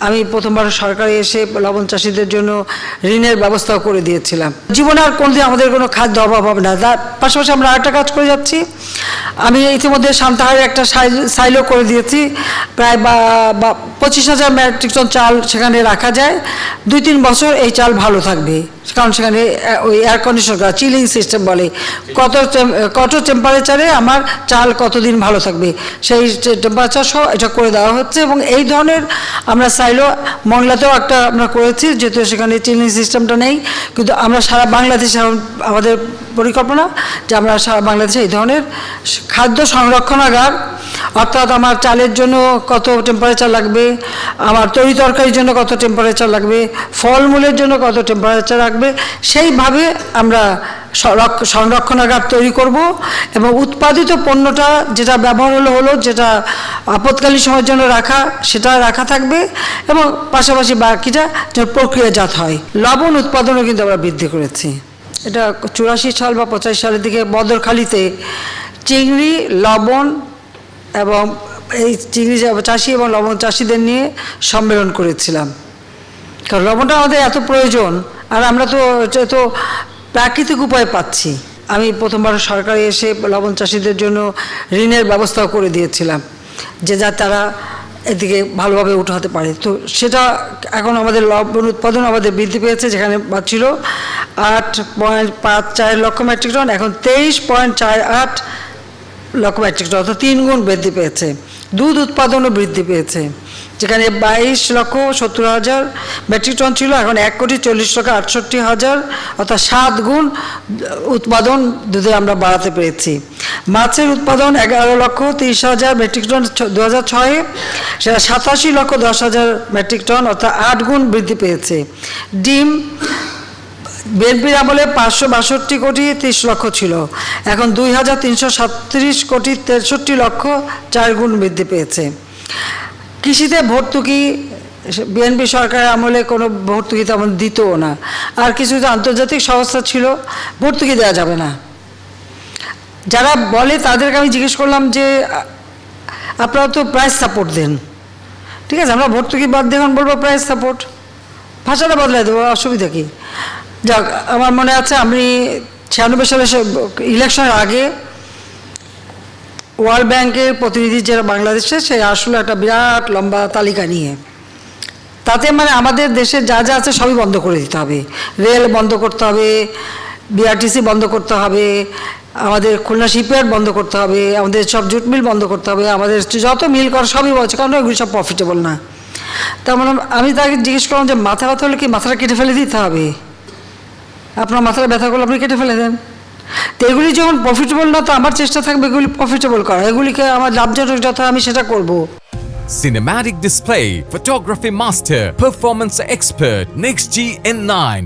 আমি প্রথমবার সরকারে এসে লবণ চাষিদের জন্য ঋণের ব্যবস্থাও করে দিয়েছিলাম। জীবনে আর কোনোদিন আমাদের কোনো খাদ্য অভাব হবে না। তার পাশাপাশি আমরা আরেকটা কাজ করে যাচ্ছি। আমি ইতিমধ্যে সান্তাহারে একটা সাইল- করে দিয়েছি। প্রায় বা পঁচিশ হাজার মেট্রিক টন চাল সেখানে রাখা যায়। দুই তিন বছর এই চাল ভালো থাকবে। কারণ সেখানে ওই এয়ার কন্ডিশন করা চিলিং সিস্টেম বলে। কত কত টেম্পারেচারে আমার চাল কতদিন ভালো থাকবে? সেই টেম্পারেচার সহ এটা করে দেওয়া হচ্ছে এবং এই ধরনের আমরা চাইলেও মংলাতেও একটা আমরা করেছি, যেহেতু সেখানে চিলিং সিস্টেমটা নেই। কিন্তু আমরা সারা বাংলাদেশে আমাদের পরিকল্পনা যে আমরা সারা বাংলাদেশে এই ধরনের খাদ্য সংরক্ষণাগার অর্থাৎ আমার চালের জন্য কত টেম্পারেচার লাগবে? আমার তরি তরকারির জন্য কত টেম্পারেচার লাগবে? ফলমূলের জন্য কত টেম্পারেচার লাগবে? সেইভাবে আমরা সংরক্ষণাগার তৈরি করব এবং উৎপাদিত পণ্যটা যেটা ব্যবহার হলো হলো যেটা আপৎকালীন সময়ের জন্য রাখা, সেটা রাখা থাকবে এবং পাশাপাশি বাকিটা প্রক্রিয়াজাত হয়। লবণ উৎপাদনও কিন্তু আমরা বৃদ্ধি করেছি। এটা চুরাশি সাল বা পঁচাশি সালের দিকে বদরখালিতে চিংড়ি, লবণ এবং এই চিংড়ি চাষি এবং লবণ চাষিদের নিয়ে সম্মেলন করেছিলাম। কারণ লবণটা আমাদের এত প্রয়োজন, আর আমরা তো তো প্রাকৃতিক উপায় পাচ্ছি। আমি প্রথমবার সরকারে এসে লবণ চাষিদের জন্য ঋণের ব্যবস্থাও করে দিয়েছিলাম, যে যা তারা এদিকে ভালোভাবে উঠাতে পারে। তো সেটা এখন আমাদের লবণ উৎপাদন আমাদের বৃদ্ধি পেয়েছে, যেখানে ছিল আট পয়েন্ট পাঁচ চার লক্ষ মেট্রিক টন, এখন তেইশ পয়েন্ট চার আট লক্ষ মেট্রিক টন অর্থাৎ তিন গুণ বৃদ্ধি পেয়েছে। দুধ উৎপাদনও বৃদ্ধি পেয়েছে। যেখানে বাইশ লক্ষ সত্তর হাজার মেট্রিক টন ছিল, এখন এক কোটি চল্লিশ লক্ষ আটষট্টি হাজার, অর্থাৎ সাত গুণ উৎপাদন দুধে আমরা বাড়াতে পেরেছি। মাছের উৎপাদন এগারো লক্ষ তিরিশ হাজার মেট্রিক টন দু হাজার ছয়ে, সেটা সাতাশি লক্ষ দশ হাজার মেট্রিক টন, অর্থাৎ আট গুণ বৃদ্ধি পেয়েছে। ডিম বিএনপির আমলে পাঁচশো বাষট্টি কোটি তিরিশ লক্ষ ছিল। এখন দুই হাজার তিনশো সাতত্রিশ কোটি তেষট্টি লক্ষ চার গুণ বৃদ্ধি পেয়েছে। কৃষিতে ভর্তুকি, বিএনপি সরকারের আমলে কোনো ভর্তুকি তেমন দিতও না। আর কিছু আন্তর্জাতিক সংস্থা ছিল, ভর্তুকি দেওয়া যাবে না। যারা বলে তাদেরকে আমি জিজ্ঞেস করলাম যে, আপনারা তো প্রাইস সাপোর্ট দেন। ঠিক আছে, আমরা ভর্তুকি বাদ দিয়ে বলব প্রাইস সাপোর্ট ভাষাটা বদলাই দেবো, অসুবিধা কি? যাক, আমার মনে আছে আমি ছিয়ানব্বই সালে ইলেকশনের আগে ওয়ার্ল্ড ব্যাংকের প্রতিনিধি যারা বাংলাদেশে, সে আসলে একটা বিরাট লম্বা তালিকা নিয়ে। তাতে মানে আমাদের দেশে যা যা আছে সবই বন্ধ করে দিতে হবে। রেল বন্ধ করতে হবে বিআরটিসি বন্ধ করতে হবে, আমাদের খুলনা শিপইয়ার্ড বন্ধ করতে হবে, আমাদের সব জুট মিল বন্ধ করতে হবে, আমাদের যত মিল করা সবই বলছে, কারণ ওইগুলো সব প্রফিটেবল না। তার মানে আমি তাকে জিজ্ঞেস করলাম যে মাথা ব্যথা হলে কি মাথাটা কেটে ফেলে দিতে হবে? আপনার মাথায় ব্যথা করলে আপনি কেটে ফেলে দেন। তো এগুলি যখন প্রফিটেবল না তো আমার চেষ্টা থাকবে এগুলি প্রফিটেবল করা। এগুলিকে আমার লাভজনক যথা আমি সেটা করব। Master, performance expert, জি G N9.